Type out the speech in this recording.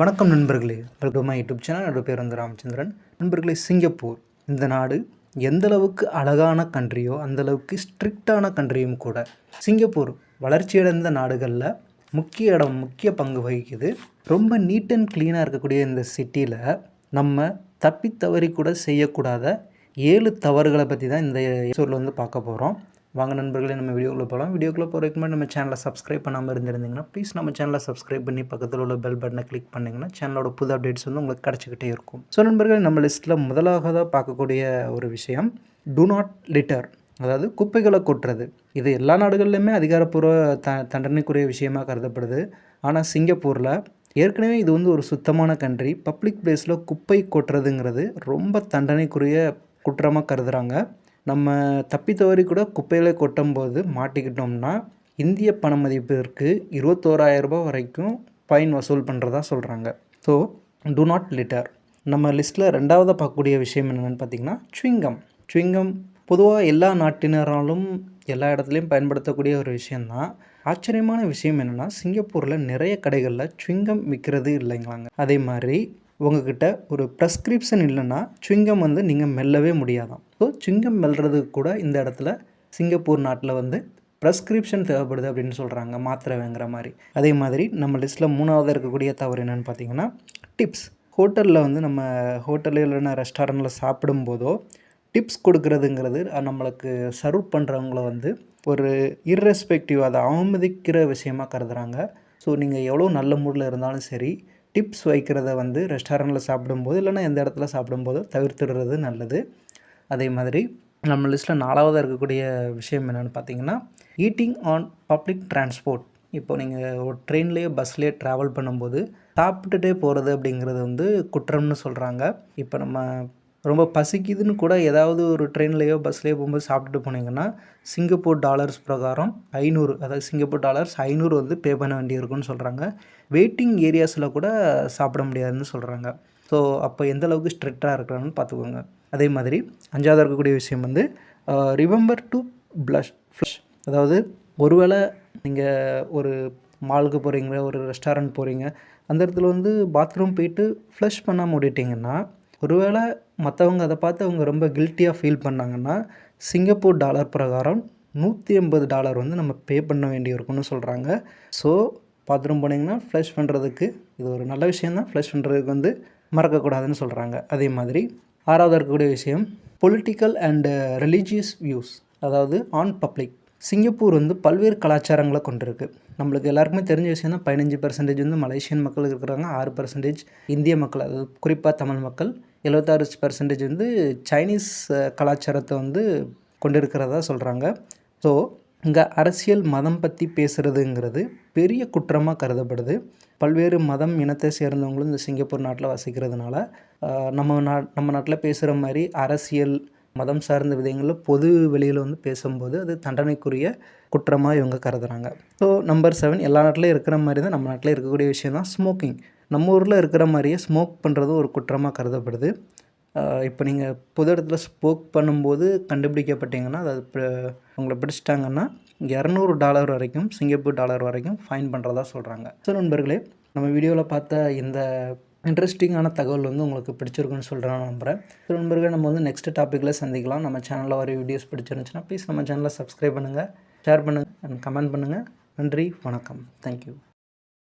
வணக்கம் நண்பர்களே. Welcome my YouTube channel என்னோட பேர் வந்து ராமச்சந்திரன். நண்பர்களே சிங்கப்பூர். இந்த நாடு எந்த அளவுக்கு அழகான கண்ட்ரியோ அந்தளவுக்கு ஸ்ட்ரிக்டான கண்ட்ரியும் கூட சிங்கப்பூர் வளர்ச்சியடைந்த நாடுகளில் முக்கிய இடம் முக்கிய பங்கு வகிக்குது. ரொம்ப நீட் அண்ட் க்ளீனாக இருக்கக்கூடிய இந்த சிட்டியில் நம்ம தப்பி தவறி கூட செய்யக்கூடாத ஏழு தவறுகளை பற்றி தான் இந்த எபிசோடில் வந்து பார்க்க போகிறோம் வாங்க நண்பர்களே நம்ம வீடியோக்குள்ளே போகலாம் வீடியோக்குள்ளே போகிறதுக்கு முன்னாடி நம்ம சேனலை சப்ஸ்கிரைப் பண்ணாமல் இருந்திருந்தீங்கன்னா ப்ளீஸ் நம்ம சேனலை சப்ஸ்கிரைப் பண்ணி பக்கத்தில் உள்ள பெல் பட்டனை கிளிக் பண்ணிங்கன்னா சேனலோட புது அப்டேட்ஸ் வந்து உங்களுக்கு கிடச்சிக்கிட்டே இருக்கும். ஸோ நண்பர்கள் நம்ம லிஸ்ட்டில் முதலாக பார்க்கக்கூடிய ஒரு விஷயம் டு நாட் லிட்டர் அதாவது குப்பைகளை கொட்டுறது. இது எல்லா நாடுகள்லையுமே அதிகாரப்பூர்வ த தண்டனைக்குரிய விஷயமாக கருதப்படுது. ஆனால் சிங்கப்பூரில் ஏற்கனவே இது வந்து ஒரு சுத்தமான கண்ட்ரி பப்ளிக் பிளேஸில் குப்பை கொட்டுறதுங்கிறது ரொம்ப தண்டனைக்குரிய குற்றமாக கருதுகிறாங்க நம்ம தப்பி தவறி கூட குப்பையில் கொட்டும்போது மாட்டிக்கிட்டோம்னா இந்திய பண மதிப்பிற்கு இருபத்தோராயிரரூபா வரைக்கும் ஃபைன் வசூல் பண்ணுறதா சொல்கிறாங்க ஸோ டு நாட் லிட்டர் நம்ம லிஸ்ட்டில் ரெண்டாவதாக பார்க்கக்கூடிய விஷயம் என்னென்னு பார்த்திங்கன்னா சுவிங்கம் சுவிங்கம் பொதுவாக எல்லா நாட்டினராலும் எல்லா இடத்துலையும் பயன்படுத்தக்கூடிய ஒரு விஷயந்தான் ஆச்சரியமான விஷயம் என்னென்னா சிங்கப்பூரில் நிறைய கடைகளில் சுவிங்கம் விற்கிறது இல்லைங்களாங்க. அதே மாதிரி உங்ககிட்ட ஒரு ப்ரெஸ்கிரிப்ஷன் இல்லைன்னா சுவிங்கம் வந்து நீங்கள் மெல்லவே முடியாதான் ஸோ சிங்கம் மெல்றதுக்கு கூட இந்த இடத்துல சிங்கப்பூர் நாட்டில் வந்து ப்ரெஸ்கிரிப்ஷன் தேவைப்படுது அப்படின்னு சொல்கிறாங்க மாத்திரை வாங்குற மாதிரி. அதே மாதிரி நம்ம லிஸ்ட்டில் மூணாவது இருக்கக்கூடிய தவறு என்னென்னு பார்த்தீங்கன்னா டிப்ஸ் ஹோட்டலில் வந்து நம்ம ஹோட்டலில் இல்லைன்னா ரெஸ்டாரண்ட்டில் சாப்பிடும்போதோ டிப்ஸ் கொடுக்குறதுங்கிறது நம்மளுக்கு சர்வ் பண்ணுறவங்கள வந்து ஒரு இர்ரெஸ்பெக்டிவ் அதை அவமதிக்கிற விஷயமாக கருதுகிறாங்க ஸோ நீங்கள் எவ்வளோ நல்ல மூடில் இருந்தாலும் சரி டிப்ஸ் வைக்கிறத வந்து ரெஸ்டாரண்ட்டில் சாப்பிடும்போது இல்லைனா எந்த இடத்துல சாப்பிடும்போதோ தவிர்த்துடுறது நல்லது. அதே மாதிரி நம்ம லிஸ்ட்டில் நாலாவதாக இருக்கக்கூடிய விஷயம் என்னென்னு பார்த்தீங்கன்னா ஈட்டிங் ஆன் பப்ளிக் டிரான்ஸ்போர்ட் இப்போ நீங்கள் ஒரு ட்ரெயின்லேயோ பஸ்லேயோ ட்ராவல் பண்ணும்போது சாப்பிட்டுட்டே போகிறது அப்படிங்கிறது வந்து குற்றம்னு சொல்கிறாங்க இப்போ நம்ம ரொம்ப பசிக்குதுன்னு கூட ஏதாவது ஒரு ட்ரெயின்லேயோ பஸ்லேயோ போகும்போது சாப்பிட்டுட்டு போனீங்கன்னா சிங்கப்பூர் டாலர்ஸ் பிரகாரம் ஐநூறு அதாவது சிங்கப்பூர் டாலர்ஸ் ஐநூறு வந்து பே பண்ண வேண்டியிருக்குன்னு சொல்கிறாங்க வெயிட்டிங் ஏரியாஸில் கூட சாப்பிட முடியாதுன்னு சொல்கிறாங்க ஸோ அப்போ எந்த அளவுக்கு ஸ்ட்ரிக்டாக இருக்கிறான்னு பார்த்துக்கோங்க அதே மாதிரி அஞ்சாவது இருக்கக்கூடிய விஷயம் வந்து ரிமெம்பர் டு ப்ளஷ் ஃப்ளஷ் அதாவது ஒருவேளை நீங்கள் ஒரு மாலுக்கு போகிறீங்க ஒரு ரெஸ்டாரண்ட் போகிறீங்க அந்த இடத்துல வந்து பாத்ரூம் போயிட்டு ஃப்ளஷ் பண்ணாமல் ஓடிட்டிங்கன்னா ஒருவேளை மற்றவங்க அதை பார்த்து அவங்க ரொம்ப கில்ட்டியாக ஃபீல் பண்ணாங்கன்னா சிங்கப்பூர் டாலர் பிரகாரம் நூற்றி ஐம்பது டாலர் வந்து நம்ம பே பண்ண வேண்டி இருக்கும்னு சொல்கிறாங்க ஸோ பாத்ரூம் போனீங்கன்னா ஃப்ளஷ் பண்ணுறதுக்கு இது ஒரு நல்ல விஷயந்தான் ஃப்ளஷ் பண்ணுறதுக்கு வந்து மறக்கக்கூடாதுன்னு சொல்கிறாங்க அதே மாதிரி ஆறாவது இருக்கக்கூடிய விஷயம் பொலிட்டிக்கல் அண்டு ரிலீஜியஸ் வியூஸ் அதாவது ஆன் பப்ளிக் சிங்கப்பூர் வந்து பல்வேறு கலாச்சாரங்களை கொண்டிருக்கு. நம்மளுக்கு எல்லாருக்குமே தெரிஞ்ச விஷயம் தான் பதினஞ்சு பர்சன்டேஜ் வந்து மலேசியன் மக்கள் இருக்கிறாங்க ஆறு பர்சன்டேஜ் இந்திய மக்கள் அதாவது குறிப்பாக தமிழ் மக்கள். எழுபத்தாறு பர்சன்டேஜ் வந்து சைனீஸ் கலாச்சாரத்தை வந்து கொண்டிருக்கிறதா சொல்கிறாங்க ஸோ இங்கே அரசியல் மதம் பற்றி பேசுகிறதுங்கிறது பெரிய குற்றமாக கருதப்படுது. பல்வேறு மதம் இனத்தை சேர்ந்தவங்களும் இந்த சிங்கப்பூர் நாட்டில் வசிக்கிறதுனால நம்ம நா நம்ம நாட்டில் பேசுகிற மாதிரி அரசியல் மதம் சார்ந்த விதங்களில் பொது வெளியில் வந்து பேசும்போது அது தண்டனைக்குரிய குற்றமாக இவங்க கருதுகிறாங்க ஸோ நம்பர் செவன் எல்லா நாட்டிலையும் இருக்கிற மாதிரி தான் நம்ம நாட்டில் இருக்கக்கூடிய விஷயம் தான் ஸ்மோக்கிங் நம்ம ஊரில் இருக்கிற மாதிரியே ஸ்மோக் பண்ணுறது ஒரு குற்றமாக கருதப்படுது. இப்போ நீங்கள் பொது இடத்துல ஸ்மோக் பண்ணும்போது கண்டுபிடிக்கப்பட்டீங்கன்னா அது உங்களை பிடிச்சிட்டாங்கன்னா இரநூறு டாலர் வரைக்கும் சிங்கப்பூர் டாலர் வரைக்கும் ஃபைன் பண்ணுறதா சொல்கிறாங்க ஸோ நண்பர்களே நம்ம வீடியோவில் பார்த்த இந்த இன்ட்ரெஸ்டிங்கான தகவல் வந்து உங்களுக்கு பிடிச்சிருக்குன்னு சொல்கிறேன் நம்புகிறேன் ஸோ நண்பர்கள் நம்ம வந்து நெக்ஸ்ட் டாப்பிக்கில் சந்திக்கலாம். நம்ம சேனலில் வர வீடியோஸ் பிடிச்சிருந்துச்சுன்னா ப்ளீஸ் நம்ம சேனலை சப்ஸ்கிரைப் பண்ணுங்கள் ஷேர் பண்ணுங்கள் அண்ட் கமெண்ட் பண்ணுங்கள் நன்றி வணக்கம். தேங்க்யூ